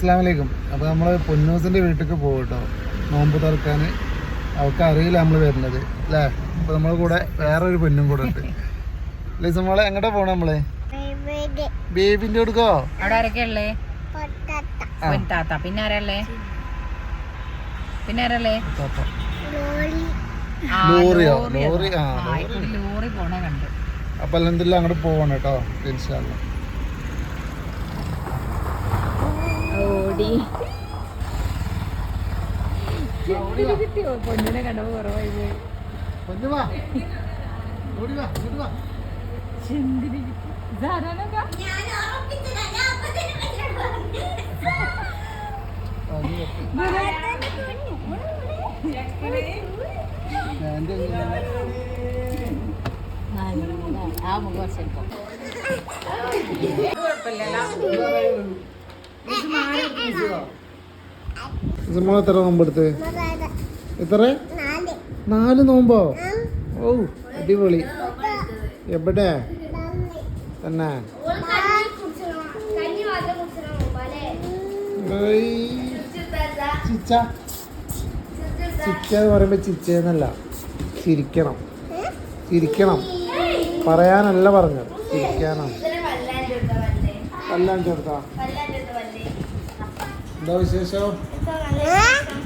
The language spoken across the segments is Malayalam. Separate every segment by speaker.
Speaker 1: അസ്സാമലൈക്കും അപ്പോൾ നമ്മൾ പൊന്നൂസിന്റെ വീട്ടിലേക്ക് പോകും കേട്ടോ നോമ്പ് തുറക്കാൻ. അവൾക്ക് അറിയില്ല നമ്മൾ വരുന്നത് അല്ലേ? അപ്പോൾ നമ്മളെ കൂടെ വേറൊരു പൊന്നും കൂടെ ഉണ്ട്. ലിസ മോളെ എങ്ങോട്ടാ പോണേ നമ്മൾ? ബേബിന്റെ കൊടുക്കോ?
Speaker 2: അവിടെ ആരൊക്കെ ഉള്ളേ? താത്ത പിന്നെ ആരല്ലേ പിന്നെ ആരല്ലേ
Speaker 1: ലോറിയോ?
Speaker 2: ലോറി
Speaker 1: ആ,
Speaker 2: ആ,
Speaker 1: ലോറി.
Speaker 2: പോണ കണ്ട്.
Speaker 1: അപ്പം അല്ലെന്തെല്ലാം അങ്ങോട്ട് പോവണം കേട്ടോ ഇൻഷാല്ല
Speaker 2: ഓടി കിട്ടിയോ പൊന്നിനെ കണ്ടപ്പോ കുറവായി പോയി ഇതാരാനൊക്കെ
Speaker 1: ആ,
Speaker 2: മുഖം ചെലപ്പോ
Speaker 1: നമ്മൾ എത്ര നോമ്പെടുത്ത് എത്ര നാല് നോമ്പോ? ഓ അടിപൊളി. എവിടെ? തന്നെ. ചിച്ച. ചിച്ച എന്ന് പറയുമ്പോ ചിച്ചെന്നല്ല ചിരിക്കണം. ചിരിക്കണം. പറയാനല്ല പറഞ്ഞത്. ചിരിക്കാനാണ്. എല്ലാം ചേർത്താ എന്താ വിശേഷം?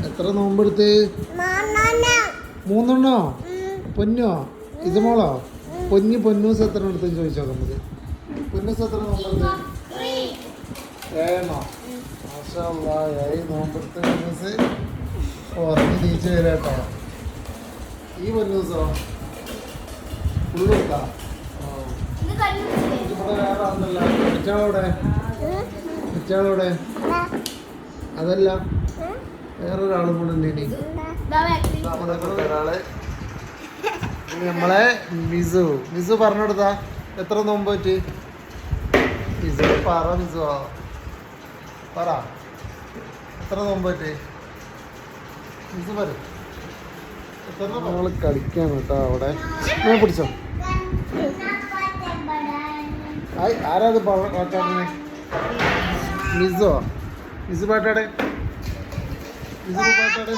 Speaker 1: എത്ര നോമ്പെടുത്ത്? മൂന്നെണ്ണോ? പൊന്നോ? ഇത് മോളോ? പൊന്നി പൊന്നൂസ് എത്ര എടുത്തെന്ന് ചോദിച്ചോ നമുക്ക്. പൊന്നൂസ് എത്ര നോമ്പെടുത്ത്? ഏഴെണ്ണോ? മാഷാ ഏഴ് നോമ്പെടുത്ത് പൊന്നൂസ് ഉറങ്ങി തിരിച്ചു വരാട്ടോ ഈ പൊന്നൂസോ ഫുള്ളെടുത്താ അതല്ല. വേറൊരാളും കൂടെ ഉണ്ട് ഇനി. നമ്മുടെ കൂടെ ഒരാൾ. ഇനി നമ്മളെ മിസു. മിസു പറഞ്ഞെടുത്താ എത്ര നോമ്പ് പറ്റി? മിസു പറ മിസു പറ. എത്ര നോമ്പ് പറ്റി? മിസു പറ. എത്ര നമ്മൾ കളിക്കാണ് കേട്ടോ അവിടെ. പിടിച്ചോ? ഹായ് ആരാത് പാട്ടാടുന്നത് മിസോ മിസ് പാട്ടാട് മിസ് പാട്ടാട്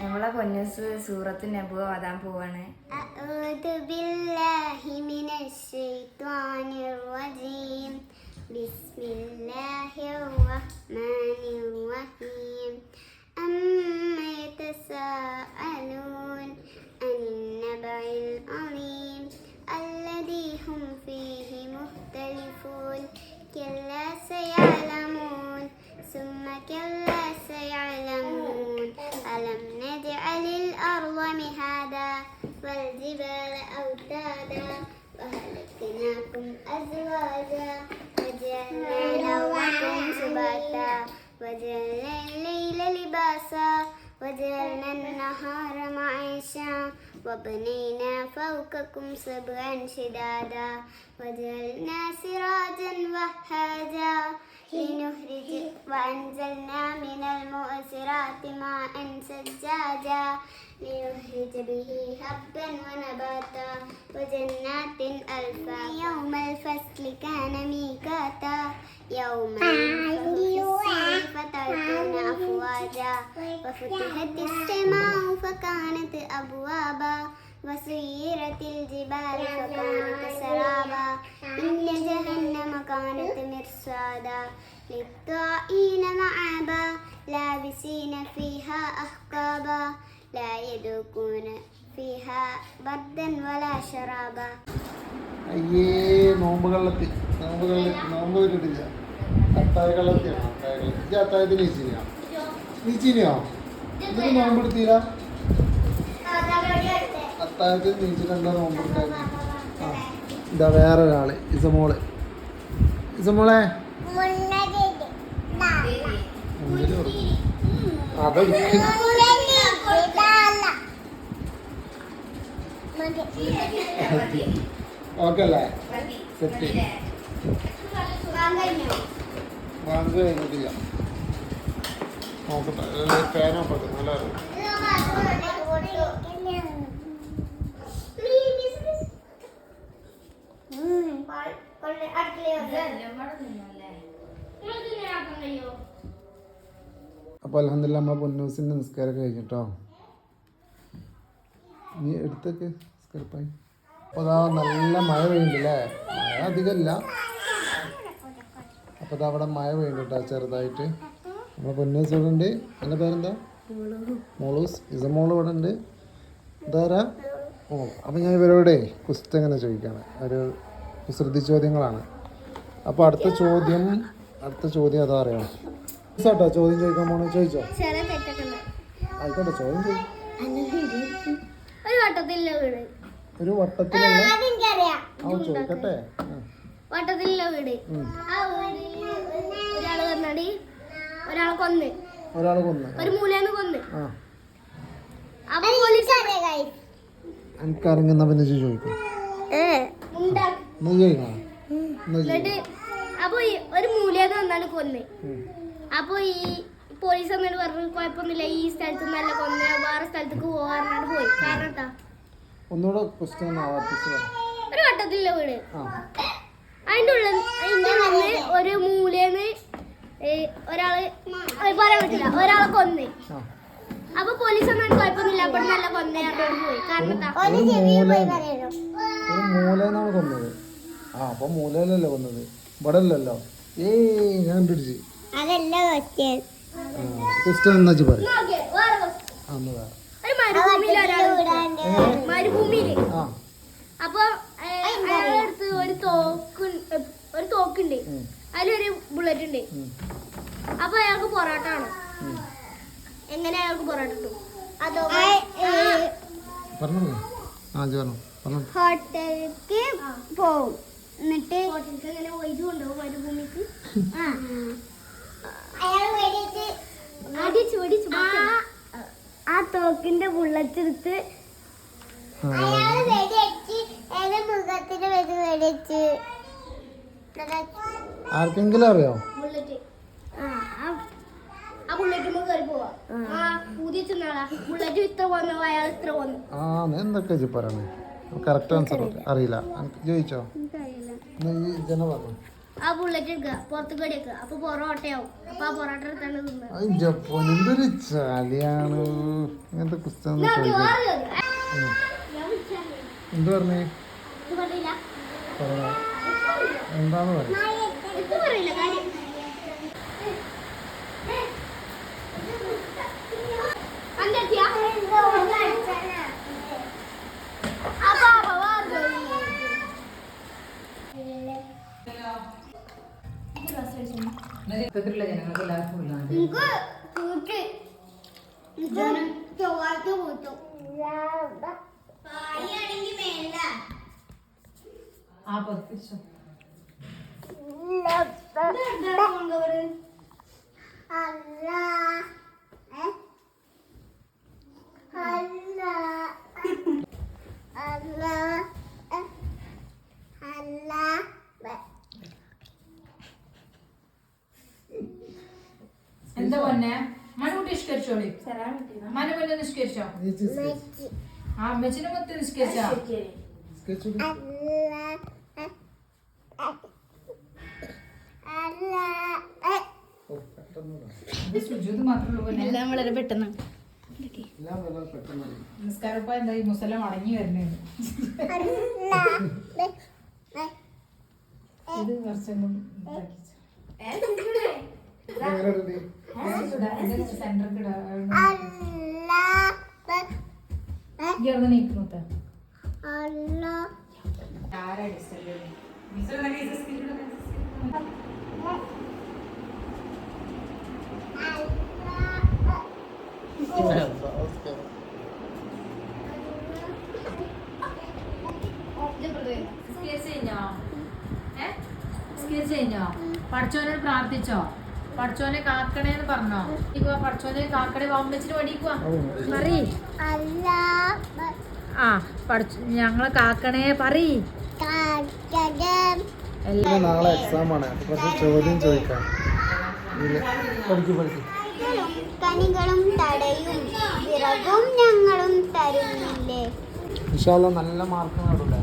Speaker 3: നമ്മളെ പൊന്നസ് സൂറത്ത് നബുവ വതാൻ പോവാണ്.
Speaker 4: ബിസ്മില്ലാഹിർ റഹ്മാനിർ റഹീം. العظيم الذي هم فيه مختلفون. كلا سيعلمون ثم كلا سيعلمون. ألم نجعل الأرض مهادا والجبال أوتادا وهلكناكم أزواجا وجعلنا نومكم سباتا وجعلنا الليل لباسا وجعلنا النهار معيشا وبنينا فوقكم سبعا شدادا. وجعلنا سراجا وهاجا. لنخرج وأنزلنا من المؤسرات ماء سجاجا. لنخرج به حبا ونباتا. وجنات ألفا. يوم الفصل كان ميقاتا. يوم وفتحت السماء فكانت أبوابا وسيرت الجبال فكانت سرابا إن جهنم كانت مرصادا للطائين معابا لابسين فيها أحقابا لا يذوقون فيها بردا ولا شرابا
Speaker 1: അയ്യേ നോമ്പ് കള്ളത്തി നോമ്പ് കള്ളി നോമ്പ് കിട്ടില്ല അത്തായ കള്ളത്തിയാണ് അത്തായ കള്ളത്തി ഇത് അത്തായത്തിന് നീച്ചിനിയോ നീച്ചിനിയോ? ഇതിന് നോമ്പ് അത്താഴത്തിൽ നീച്ചിട്ടുണ്ടോ നോമ്പെടുത്തായിരുന്നു ആ ഇതാ വേറൊരാൾ ഇസമോൾ. ഇസമോളെ. അതെടുക്ക് ഓക്കെ അല്ലേ സെറ്റ്. വാങ്ങുക കഴിഞ്ഞിട്ടില്ല അപ്പൊ അലഹമില്ല നമ്മളെ പൊന്നൂസിന്റെ നിസ്കാരം കഴിഞ്ഞിട്ടോ? നീ എടുത്തേക്ക് സ്കെൽപ്പായി അപ്പോൾ അതാ നല്ല മഴ പെയ്യുന്നുണ്ടല്ലേ? മഴ അധികമല്ല. അപ്പൊ അതവിടെ മഴ വേണ്ടിട്ടാ ചെറുതായിട്ട്. നമ്മളെ പൊന്നൂസ് ഇവിടെ ഉണ്ട്. എന്റെ പേരെന്താ? മോളൂസ്. ഇസ മോൾ ഇവിടെ ഉണ്ട്. ഇതാരാ? ഓ അപ്പം ഞാൻ ഇവരോടെ കുസ്ത എങ്ങനെ ചോദിക്കുകയാണ് ഒരു കുസൃതി ചോദ്യങ്ങളാണ്. അപ്പോൾ അടുത്ത ചോദ്യം അടുത്ത ചോദ്യം അതാ അറിയാം. കേട്ടോ ചോദ്യം ചോദിക്കാൻ പോണോ. ചോദിച്ചോ? ആയിക്കോട്ടെ ചോദ്യം ചോദിക്കും
Speaker 5: ഒരു വട്ടത്തിലുള്ള
Speaker 1: ആ ചോദിക്കട്ടെ.
Speaker 5: വട്ടത്തിലുള്ള വീട്. ആ വീട് ഒരാൾ വന്നാടി ഒരാളെ കൊന്ന്.
Speaker 1: ഒരാളെ കൊന്ന്.
Speaker 5: ഒരു മൂലേന്ന് കൊന്ന്. അപ്പൊ പോലീസ്
Speaker 1: എനിക്കറിയുന്ന പിന്നെ ചോദിക്കും.
Speaker 5: അപ്പൊ ഈ ഒരു മൂലേന്ന് വന്നാണ് കൊന്ന്. അപ്പൊ ഈ പോലീസ് വന്നിട്ട് പറഞ്ഞു കുഴപ്പമൊന്നുമില്ല ഈ സ്ഥലത്ത് നല്ല കൊന്ന വേറെ സ്ഥലത്തേക്ക് പോകാറുണ്ട് പോയി. കാരണം എന്താ?
Speaker 1: ഒന്നുകൂടെ ക്വസ്റ്റ്യൻ
Speaker 5: ഒരു വട്ടത്തിലുള്ള വീട്. അതിന്റെ ഉള്ളിൽ അതിന്റെ ഉള്ളിൽ ഒരു മൂലേന്ന് ഒരാൾ പറയാൻ പറ്റില്ല. ഒരാളെ കൊന്ന്. അപ്പൊ പോലീസ് ഒന്നും കുഴപ്പമൊന്നുമില്ല. അപ്പൊ നല്ല കൊന്നയാറോട് പോയി. കാരണം
Speaker 1: കൊന്നത്. ആ അപ്പൊ മൂലയിലല്ലേ കൊന്നത്. ഇവിടെ അല്ലല്ലോ ഏയ് ഞാൻ
Speaker 5: മരുഭൂമിയിൽ മരുഭൂമിയിൽ
Speaker 1: ആ.
Speaker 5: അപ്പൊ ഏ, അടുത്ത് ഒരു തോക്ക് ഒരു തോക്കുണ്ട്. അതിലൊരു ബുള്ളറ്റ് ഉണ്ട്. അപ്പൊ അയാൾക്ക് പൊറോട്ട ആണ് എങ്ങനെ അയാൾക്ക് പൊറോട്ട കിട്ടും? അതോ ഹോട്ടലിലേക്ക് പോവും. എന്നിട്ട് ഹോട്ടലിലേക്ക് എങ്ങനെ വൈദ്യുതി കൊണ്ടുപോകും മരുഭൂമിക്ക്. ആ. തോക്കിന്റെ ബുള്ളറ്റ് എടുത്ത്
Speaker 1: ആ,
Speaker 5: മൃഗത്തിന്റെ വെടി മേടിച്ച്
Speaker 1: ആർക്കെങ്കിലും അറിയോ?
Speaker 5: ബുള്ളറ്റ് ആ
Speaker 1: എന്തൊക്കെ പറയണേ? കറക്റ്റ് ആൻസർ അറിയില്ല. ചോദിച്ചോ
Speaker 5: ആ ബുള്ളറ്റ് എടുക്കുക പുറത്ത് കടി വെക്കുക അപ്പൊ പൊറോട്ടയാവും അപ്പൊ ആ പൊറോട്ട എടുത്താണ്
Speaker 1: ജപ്പാൻ എന്തൊരു ഇങ്ങനത്തെ. എന്ത് പറഞ്ഞേ? എന്താന്ന് പറയും.
Speaker 2: ഇത്തരത്തിലുള്ള ജനങ്ങൾക്ക് എല്ലാവർക്കും ഇല്ലാണ്ട് ആ പത്തിരിച്ചോ എന്താ പൊന്നെ? മനുകുട്ടി നിഷ്കരിച്ചോളി മനു പൊന്നെ നിഷ്കരിച്ചോ ആ അമ്മച്ചിനെ മൊത്തം നിഷ്കരിച്ചോ
Speaker 6: എല്ലാം വളരെ പെട്ടെന്ന്.
Speaker 2: നിസ്കാരം ഇപ്പൊ എന്താ ഈ മുസലം അടങ്ങി വരുന്നത്? ഇത് കുറച്ചൊന്നും സെന്റർക്ക് ഇങ്ങനെ നീക്കുന്നുത്ത ആരാ ഡിസ്റ്റർബ് കഴിഞ്ഞോ പഠിച്ചോനോട് പ്രാർത്ഥിച്ചോ? പഠിച്ചോനെ കാക്കണേന്ന് പറഞ്ഞോ? പഠിച്ചോനെ കാക്കണേ. വമ്മച്ചിന് പഠിക്കുവാ ആ പഠിച്ചു ഞങ്ങളെ കാക്കണേ പറീ
Speaker 1: നാളെ എക്സാം ആണ്. കുറച്ച് ചോദ്യം ചോദിക്കാം. പഠിക്കും പഠിക്കും.
Speaker 5: കനികളും തടയും വിറകും ഞങ്ങളും തരുന്നില്ലേ?
Speaker 1: ഇൻഷാല്ല നല്ല മാർക്ക് നേടൂലേ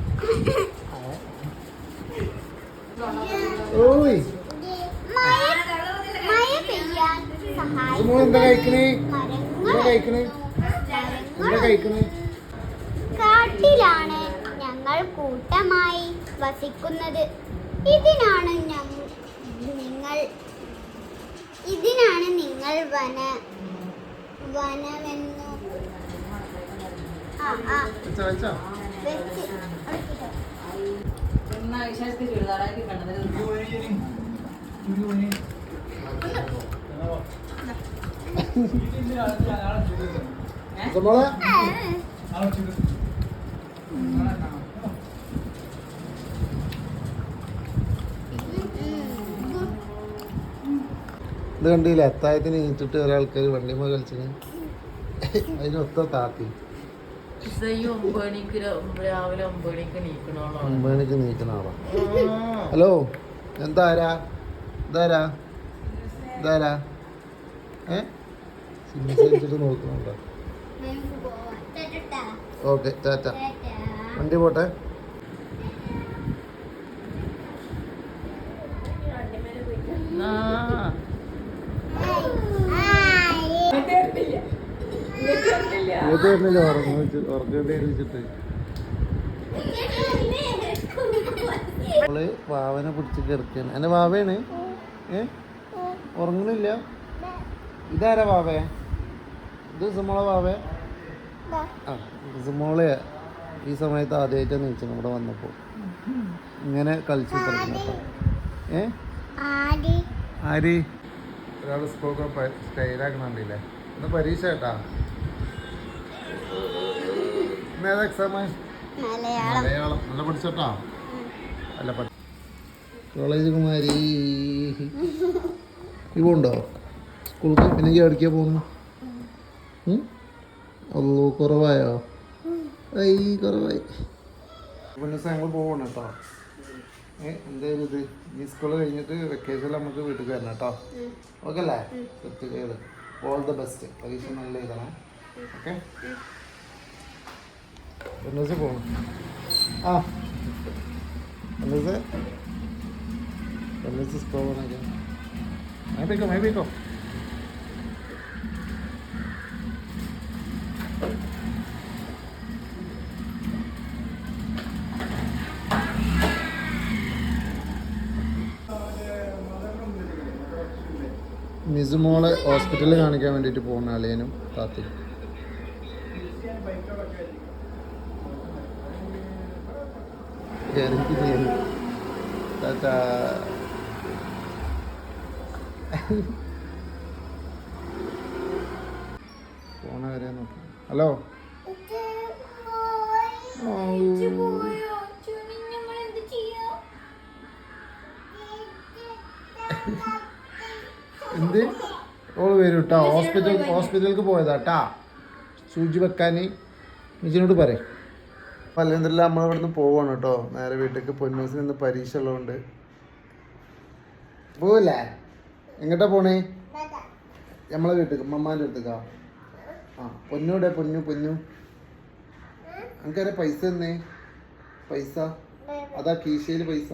Speaker 1: ഓയ്.
Speaker 5: മഴ മഴ പെയ്യാൻ
Speaker 4: സഹായിക്കും
Speaker 1: മോൾ എന്താ കഴിക്കണേ?
Speaker 4: മരങ്ങൾ
Speaker 1: എന്താ കഴിക്കണേ? എന്താ കഴിക്കണേ?
Speaker 4: കാട്ടിലാണ് ഞങ്ങൾ കൂട്ടമായി വസിക്കുന്നത്. ഇതിനാണ് നിങ്ങൾ ഇതിനാണ് നിങ്ങൾ വന വനമെന്നു. ആ
Speaker 1: ഇത് കണ്ടില്ല? അത്തായത്തിന് നീറ്റിട്ട് ഒരാൾക്കാർ വണ്ടിമ കളിച്ചിന് അതിനൊത്ത താത്തി. ഒമ്പണിക്ക് നീക്കുന്ന ആളാ. ഹലോ എന്താരാ? ഇതാരാ ഇതാരാ ഏ? സംസാരിച്ചിട്ട് നോക്കുന്നുണ്ടോ.
Speaker 4: Okay tata. ടാറ്റാ.
Speaker 1: വണ്ടി പോട്ടെ
Speaker 4: ഹായ്.
Speaker 1: ഇങ്ങോട്ട് വരുന്നില്ല ഉറങ്ങി വെച്ചിട്ട്. അവൾ വാവനെ പിടിച്ച് കിടക്കാണ്. എന്റെ വാവയാണ് ഏ? ഉറങ്ങണില്ല? ഇതാരാ വാവേ? ഇത് സുമോളെ വാവേ? ആ സുമോളെ. ഈ സമയത്ത് ആദ്യമായിട്ടാണ് നീച്ചു ഇവിടെ വന്നപ്പോൾ ഇങ്ങനെ കളിച്ചു തുടങ്ങി ഏ? ആര്? ഒരാൾ സ്കൂളൊക്കെ സ്റ്റൈലാക്കണുണ്ടല്ലേ ഒന്ന് പരീക്ഷ കേട്ടാ? ഇന്ന് ഏതാ എക്സാം
Speaker 4: മലയാളം.
Speaker 1: നല്ല പഠിച്ചോട്ടാ? അല്ല പഠി കോളേജ് കുമാരി. ഇവണ്ടോ സ്കൂൾക്ക് പിന്നെ അടിക്കാൻ പോകുന്നു? അല്ലോ കുറവായോ? ഐ കുറവായി. പിന്നെ ഞങ്ങൾ പോകണം കേട്ടോ എന്തായാലും ഇത് ഈ സ്കൂൾ കഴിഞ്ഞിട്ട് വെക്കേഷനിൽ നമുക്ക് വീട്ടിൽ വരണം കേട്ടോ ഓക്കെ അല്ലേ? കുട്ടികൾ ഓൾ ദ ബെസ്റ്റ് പരീക്ഷ നല്ല ഇതാണ് ഓക്കെ? എന്നൂസ് പോകണം ആ എന്നൂസ് എന്നൂസ് സ്കൂൾ പോകണേ മൈബേക്കോ മൈബേക്കോ മിസുമോളെ ഹോസ്പിറ്റലിൽ കാണിക്കാൻ വേണ്ടിയിട്ട് പോകുന്ന അളിയനും താത്തി ചെയ്യുന്നു ടാറ്റാ പോണ വരെ നോക്കി? ഹലോ?
Speaker 4: എന്ത്?
Speaker 1: ഓൾ വരും കേട്ടോ ഹോസ്പിറ്റൽ ഹോസ്പിറ്റലിലേക്ക് പോയതാ ട്ടാ. സൂചി വെക്കാൻ മിജിനോട് പറയും. പല്ലെന്തല്ല നമ്മൾ ഇവിടുന്ന് പോവാണ് കേട്ടോ നേരെ വീട്ടിലേക്ക് പൊന്നൂസിന് ഇന്ന് പരീക്ഷ ഉള്ളതുകൊണ്ട് പോവില്ലേ എങ്ങോട്ടാ പോണേ? നമ്മളെ വീട്ടിൽ മമ്മാന്റെ അടുത്തേക്കാ ആ പൊന്നു ഇവിടെ പൊന്നു പൊന്നു. എനിക്കറിയാം പൈസ തന്നെ? പൈസ? അതാ കീശയിൽ പൈസ.